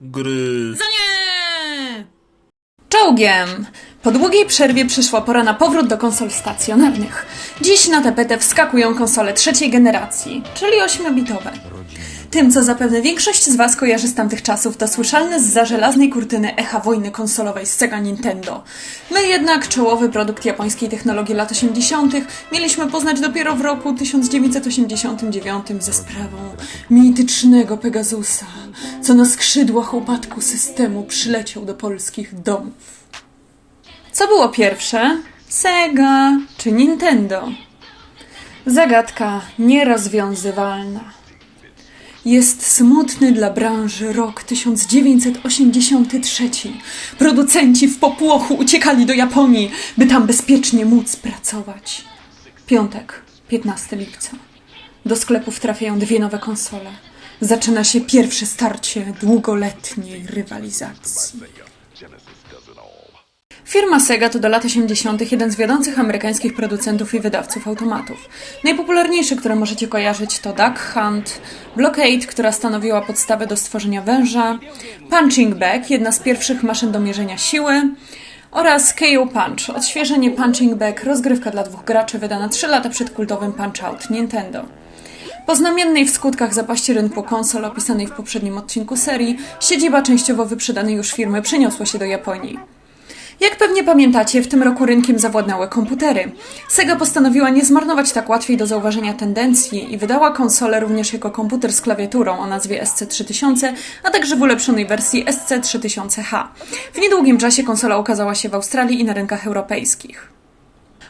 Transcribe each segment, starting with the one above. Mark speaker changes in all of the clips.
Speaker 1: Gry.
Speaker 2: Za nie! Czołgiem! Po długiej przerwie przyszła pora na powrót do konsol stacjonarnych. Dziś na tapetę wskakują konsole trzeciej generacji, czyli 8-bitowe. Tym, co zapewne większość z Was kojarzy z tamtych czasów, to słyszalne z za żelaznej kurtyny echa wojny konsolowej z Sega Nintendo. My jednak czołowy produkt japońskiej technologii lat 80. mieliśmy poznać dopiero w roku 1989 ze sprawą mitycznego Pegasusa, co na skrzydłach upadku systemu przyleciał do polskich domów. Co było pierwsze? Sega czy Nintendo? Zagadka nierozwiązywalna. Jest smutny dla branży rok 1983. Producenci w popłochu uciekali do Japonii, by tam bezpiecznie móc pracować. Piątek, 15 lipca. Do sklepów trafiają dwie nowe konsole. Zaczyna się pierwsze starcie długoletniej rywalizacji. Firma Sega to do lat 80. jeden z wiodących amerykańskich producentów i wydawców automatów. Najpopularniejsze, które możecie kojarzyć to Duck Hunt, Blockade, która stanowiła podstawę do stworzenia węża, Punching Bag, jedna z pierwszych maszyn do mierzenia siły, oraz KO Punch, odświeżenie Punching Bag, rozgrywka dla dwóch graczy wydana 3 lata przed kultowym Punch-Out Nintendo. Po znamiennej w skutkach zapaści rynku konsol opisanej w poprzednim odcinku serii, siedziba częściowo wyprzedanej już firmy przeniosła się do Japonii. Jak pewnie pamiętacie, w tym roku rynkiem zawładnęły komputery. Sega postanowiła nie zmarnować tak łatwiej do zauważenia tendencji i wydała konsolę również jako komputer z klawiaturą o nazwie SC3000, a także w ulepszonej wersji SC3000H. W niedługim czasie konsola ukazała się w Australii i na rynkach europejskich.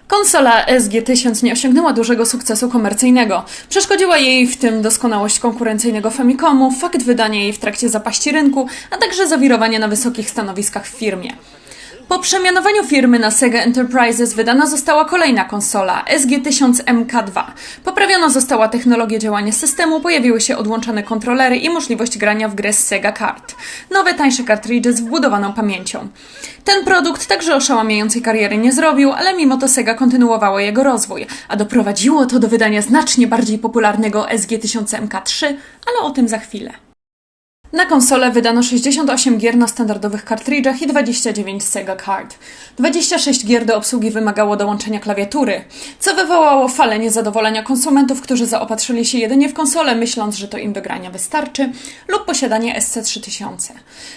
Speaker 2: Konsola SG-1000 nie osiągnęła dużego sukcesu komercyjnego. Przeszkodziła jej w tym doskonałość konkurencyjnego Famicomu, fakt wydania jej w trakcie zapaści rynku, a także zawirowanie na wysokich stanowiskach w firmie. Po przemianowaniu firmy na Sega Enterprises wydana została kolejna konsola SG-1000MK2. Poprawiona została technologia działania systemu, pojawiły się odłączane kontrolery i możliwość grania w grę z Sega Card. Nowe, tańsze kartridże z wbudowaną pamięcią. Ten produkt także oszałamiającej kariery nie zrobił, ale mimo to Sega kontynuowało jego rozwój, a doprowadziło to do wydania znacznie bardziej popularnego SG-1000MK3, ale o tym za chwilę. Na konsolę wydano 68 gier na standardowych kartridżach i 29 Sega Card. 26 gier do obsługi wymagało dołączenia klawiatury, co wywołało falę niezadowolenia konsumentów, którzy zaopatrzyli się jedynie w konsolę, myśląc, że to im do grania wystarczy, lub posiadanie SC3000.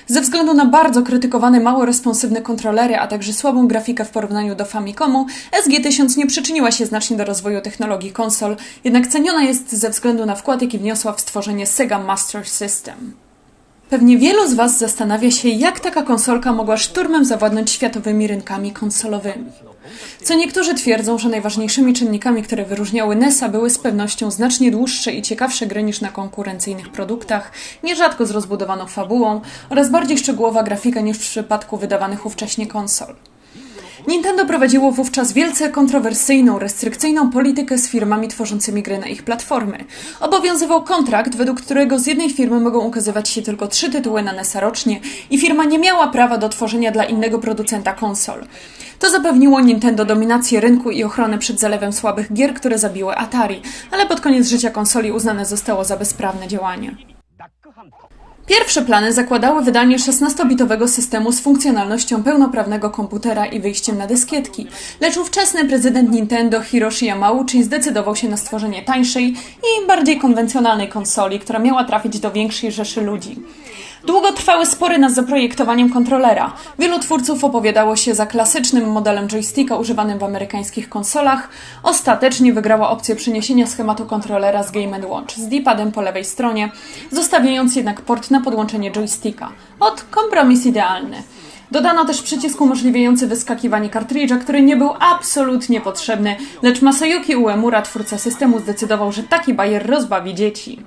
Speaker 2: Ze względu na bardzo krytykowane mało responsywne kontrolery, a także słabą grafikę w porównaniu do Famicomu, SG1000 nie przyczyniła się znacznie do rozwoju technologii konsol, jednak ceniona jest ze względu na wkład, jaki wniosła w stworzenie Sega Master System. Pewnie wielu z Was zastanawia się, jak taka konsolka mogła szturmem zawładnąć światowymi rynkami konsolowymi. Co niektórzy twierdzą, że najważniejszymi czynnikami, które wyróżniały NES-a, były z pewnością znacznie dłuższe i ciekawsze gry niż na konkurencyjnych produktach, nierzadko z rozbudowaną fabułą oraz bardziej szczegółowa grafika niż w przypadku wydawanych ówcześnie konsol. Nintendo prowadziło wówczas wielce kontrowersyjną, restrykcyjną politykę z firmami tworzącymi gry na ich platformy. Obowiązywał kontrakt, według którego z jednej firmy mogą ukazywać się tylko trzy tytuły na NES rocznie i firma nie miała prawa do tworzenia dla innego producenta konsol. To zapewniło Nintendo dominację rynku i ochronę przed zalewem słabych gier, które zabiły Atari, ale pod koniec życia konsoli uznane zostało za bezprawne działanie. Pierwsze plany zakładały wydanie 16-bitowego systemu z funkcjonalnością pełnoprawnego komputera i wyjściem na dyskietki, lecz ówczesny prezydent Nintendo Hiroshi Yamauchi zdecydował się na stworzenie tańszej i bardziej konwencjonalnej konsoli, która miała trafić do większej rzeszy ludzi. Długo trwały spory nad zaprojektowaniem kontrolera. Wielu twórców opowiadało się za klasycznym modelem joysticka używanym w amerykańskich konsolach. Ostatecznie wygrała opcja przeniesienia schematu kontrolera z Game Watch z D-padem po lewej stronie, zostawiając jednak port na podłączenie joysticka. Od kompromis idealny. Dodano też przycisk umożliwiający wyskakiwanie kartridża, który nie był absolutnie potrzebny, lecz Masayuki Uemura, twórca systemu, zdecydował, że taki bajer rozbawi dzieci.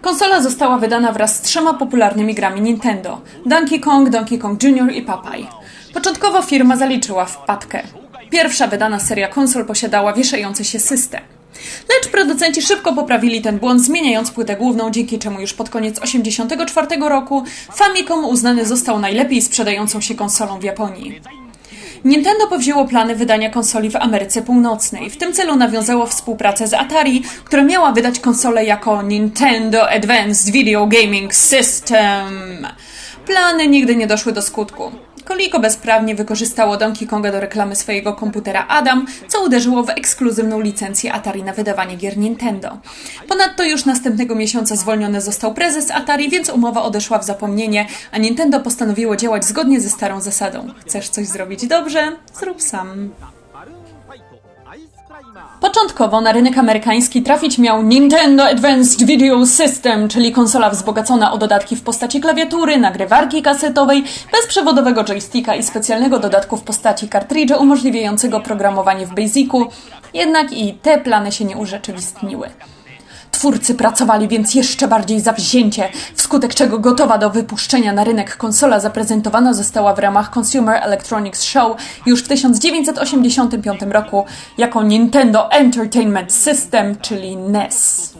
Speaker 2: Konsola została wydana wraz z trzema popularnymi grami Nintendo: Donkey Kong, Donkey Kong Jr. i Popeye. Początkowo firma zaliczyła wpadkę. Pierwsza wydana seria konsol posiadała wieszający się system. Lecz producenci szybko poprawili ten błąd, zmieniając płytę główną, dzięki czemu już pod koniec 1984 roku Famicom uznany został najlepiej sprzedającą się konsolą w Japonii. Nintendo powzięło plany wydania konsoli w Ameryce Północnej. W tym celu nawiązało współpracę z Atari, która miała wydać konsolę jako Nintendo Advanced Video Gaming System. Plany nigdy nie doszły do skutku. Koliko bezprawnie wykorzystało Donkey Konga do reklamy swojego komputera Adam, co uderzyło w ekskluzywną licencję Atari na wydawanie gier Nintendo. Ponadto już następnego miesiąca zwolniony został prezes Atari, więc umowa odeszła w zapomnienie, a Nintendo postanowiło działać zgodnie ze starą zasadą. Chcesz coś zrobić dobrze? Zrób sam. Początkowo na rynek amerykański trafić miał Nintendo Advanced Video System, czyli konsola wzbogacona o dodatki w postaci klawiatury, nagrywarki kasetowej, bezprzewodowego joysticka i specjalnego dodatku w postaci kartridża umożliwiającego programowanie w Basicu. Jednak i te plany się nie urzeczywistniły. Twórcy pracowali więc jeszcze bardziej zawzięcie, wskutek czego gotowa do wypuszczenia na rynek konsola zaprezentowana została w ramach Consumer Electronics Show już w 1985 roku jako Nintendo Entertainment System, czyli NES.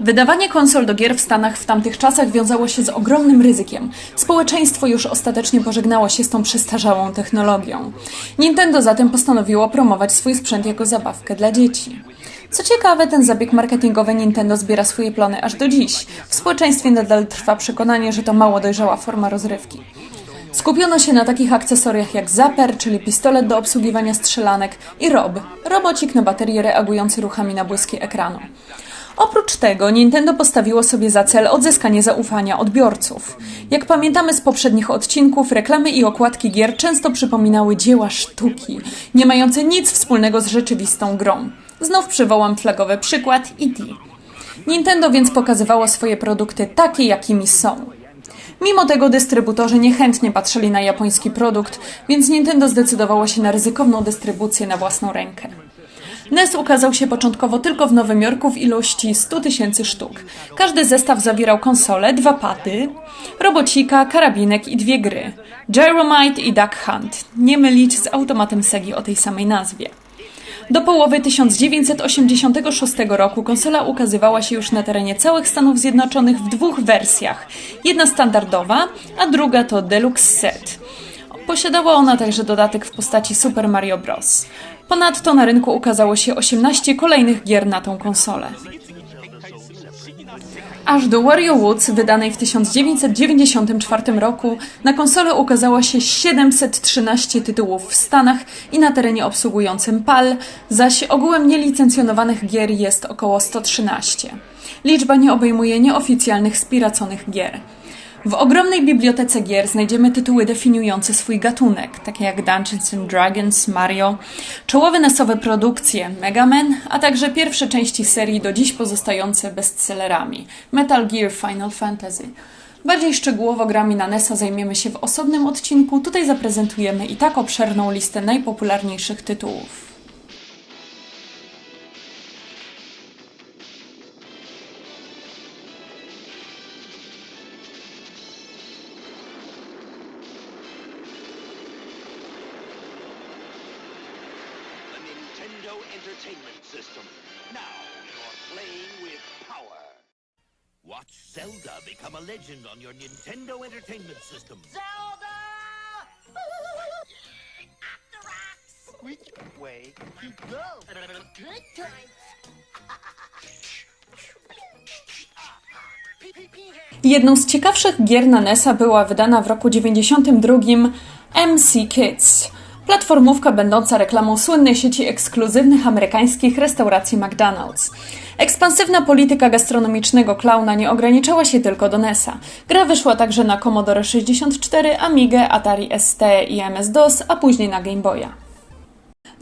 Speaker 2: Wydawanie konsol do gier w Stanach w tamtych czasach wiązało się z ogromnym ryzykiem. Społeczeństwo już ostatecznie pożegnało się z tą przestarzałą technologią. Nintendo zatem postanowiło promować swój sprzęt jako zabawkę dla dzieci. Co ciekawe, ten zabieg marketingowy Nintendo zbiera swoje plony aż do dziś. W społeczeństwie nadal trwa przekonanie, że to mało dojrzała forma rozrywki. Skupiono się na takich akcesoriach jak Zapper, czyli pistolet do obsługiwania strzelanek, i Rob, robocik na baterię reagujący ruchami na błyski ekranu. Oprócz tego Nintendo postawiło sobie za cel odzyskanie zaufania odbiorców. Jak pamiętamy z poprzednich odcinków, reklamy i okładki gier często przypominały dzieła sztuki, nie mające nic wspólnego z rzeczywistą grą. Znów przywołam flagowy przykład E.T. Nintendo więc pokazywało swoje produkty takie, jakimi są. Mimo tego dystrybutorzy niechętnie patrzyli na japoński produkt, więc Nintendo zdecydowało się na ryzykowną dystrybucję na własną rękę. NES ukazał się początkowo tylko w Nowym Jorku w ilości 100 tysięcy sztuk. Każdy zestaw zawierał konsolę, dwa pady, robocika, karabinek i dwie gry. Gyromite i Duck Hunt. Nie mylić z automatem Segi o tej samej nazwie. Do połowy 1986 roku konsola ukazywała się już na terenie całych Stanów Zjednoczonych w dwóch wersjach. Jedna standardowa, a druga to Deluxe Set. Posiadała ona także dodatek w postaci Super Mario Bros. Ponadto na rynku ukazało się 18 kolejnych gier na tą konsolę. Aż do WarioWoods, wydanej w 1994 roku, na konsolę ukazało się 713 tytułów w Stanach i na terenie obsługującym PAL, zaś ogółem nielicencjonowanych gier jest około 113. Liczba nie obejmuje nieoficjalnych spiraconych gier. W ogromnej bibliotece gier znajdziemy tytuły definiujące swój gatunek, takie jak Dungeons and Dragons, Mario, czołowe nesowe produkcje Mega Man, a także pierwsze części serii do dziś pozostające bestsellerami Metal Gear Final Fantasy. Bardziej szczegółowo grami na NES-a zajmiemy się w osobnym odcinku. Tutaj zaprezentujemy i tak obszerną listę najpopularniejszych tytułów.
Speaker 1: Watch Zelda become a legend on your Nintendo Entertainment System.
Speaker 3: Zelda! Which way to go? Good times.
Speaker 2: Jedną z ciekawszych gier na NES-a była wydana w roku 92 MC Kids. Platformówka będąca reklamą słynnej sieci ekskluzywnych amerykańskich restauracji McDonald's. Ekspansywna polityka gastronomicznego klauna nie ograniczała się tylko do NES-a. Gra wyszła także na Commodore 64, Amigę, Atari ST i MS-DOS, a później na Game Boya.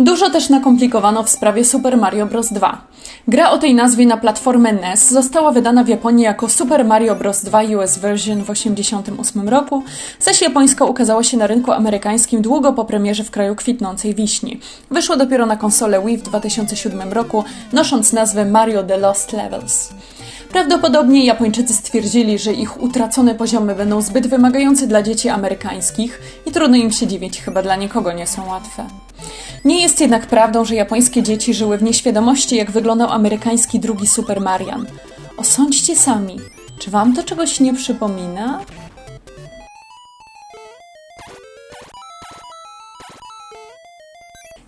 Speaker 2: Dużo też nakomplikowano w sprawie Super Mario Bros. 2. Gra o tej nazwie na platformę NES została wydana w Japonii jako Super Mario Bros. 2 US Version w 1988 roku, zaś japońska ukazała się na rynku amerykańskim długo po premierze w kraju kwitnącej wiśni. Wyszło dopiero na konsolę Wii w 2007 roku, nosząc nazwę Mario The Lost Levels. Prawdopodobnie Japończycy stwierdzili, że ich utracone poziomy będą zbyt wymagające dla dzieci amerykańskich i trudno im się dziwić, chyba dla nikogo nie są łatwe. Nie jest jednak prawdą, że japońskie dzieci żyły w nieświadomości, jak wyglądał amerykański drugi Super Marian. Osądźcie sami, czy wam to czegoś nie przypomina?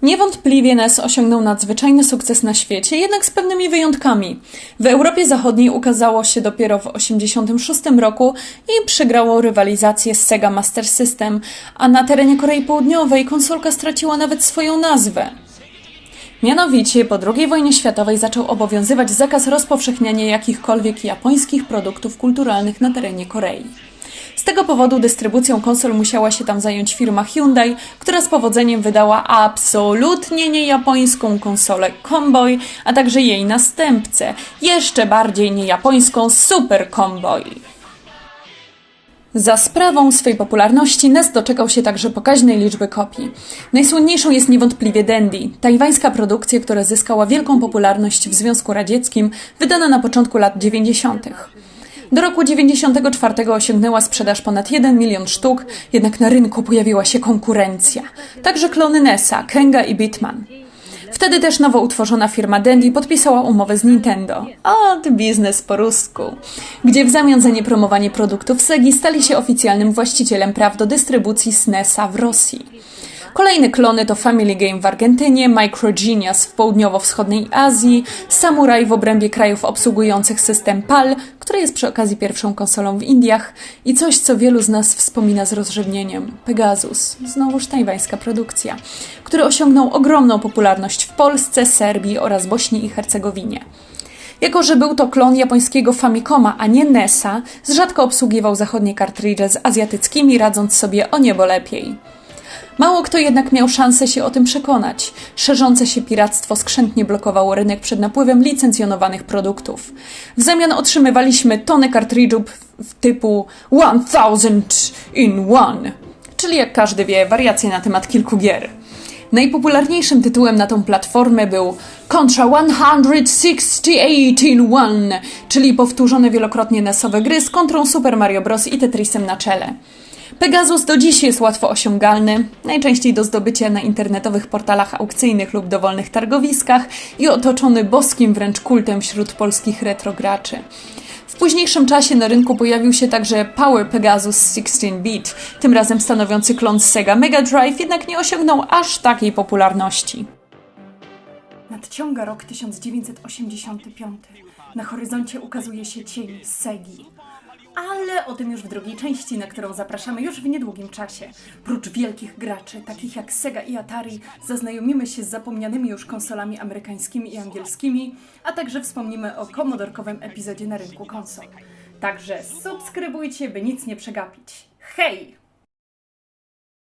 Speaker 2: Niewątpliwie NES osiągnął nadzwyczajny sukces na świecie, jednak z pewnymi wyjątkami. W Europie Zachodniej ukazało się dopiero w 1986 roku i przegrało rywalizację z Sega Master System, a na terenie Korei Południowej konsolka straciła nawet swoją nazwę. Mianowicie po II wojnie światowej zaczął obowiązywać zakaz rozpowszechniania jakichkolwiek japońskich produktów kulturalnych na terenie Korei. Z tego powodu dystrybucją konsol musiała się tam zająć firma Hyundai, która z powodzeniem wydała absolutnie niejapońską konsolę Comboy, a także jej następcę, jeszcze bardziej niejapońską Super Comboy. Za sprawą swej popularności NES doczekał się także pokaźnej liczby kopii. Najsłynniejszą jest niewątpliwie Dandy, tajwańska produkcja, która zyskała wielką popularność w Związku Radzieckim, wydana na początku lat 90. Do roku 94 osiągnęła sprzedaż ponad 1 milion sztuk, jednak na rynku pojawiła się konkurencja. Także klony NESa, Kenga i Bitman. Wtedy też nowo utworzona firma Dandy podpisała umowę z Nintendo. Od biznes po rusku. Gdzie w zamian za niepromowanie produktów Segi stali się oficjalnym właścicielem praw do dystrybucji SNESa w Rosji. Kolejne klony to Family Game w Argentynie, Microgenius w południowo-wschodniej Azji, Samurai w obrębie krajów obsługujących system PAL, który jest przy okazji pierwszą konsolą w Indiach i coś, co wielu z nas wspomina z rozrzewnieniem Pegasus, znowuż tajwańska produkcja, który osiągnął ogromną popularność w Polsce, Serbii oraz Bośni i Hercegowinie. Jako, że był to klon japońskiego Famicoma, a nie NESa, rzadko obsługiwał zachodnie kartridże z azjatyckimi, radząc sobie o niebo lepiej. Mało kto jednak miał szansę się o tym przekonać. Szerzące się piractwo skrzętnie blokowało rynek przed napływem licencjonowanych produktów. W zamian otrzymywaliśmy tony kartridżów typu 1000 in one, czyli jak każdy wie, wariacje na temat kilku gier. Najpopularniejszym tytułem na tą platformę był Contra 168 in One, czyli powtórzone wielokrotnie nesowe gry z kontrą Super Mario Bros. i Tetrisem na czele. Pegasus do dziś jest łatwo osiągalny, najczęściej do zdobycia na internetowych portalach aukcyjnych lub dowolnych targowiskach i otoczony boskim wręcz kultem wśród polskich retrograczy. W późniejszym czasie na rynku pojawił się także Power Pegasus 16-bit, tym razem stanowiący klon Sega Mega Drive, jednak nie osiągnął aż takiej popularności. Nadciąga rok 1985. Na horyzoncie ukazuje się cień Segi. Ale o tym już w drugiej części, na którą zapraszamy już w niedługim czasie. Prócz wielkich graczy, takich jak Sega i Atari, zaznajomimy się z zapomnianymi już konsolami amerykańskimi i angielskimi, a także wspomnimy o komodorkowym epizodzie na rynku konsol. Także subskrybujcie, by nic nie przegapić. Hej!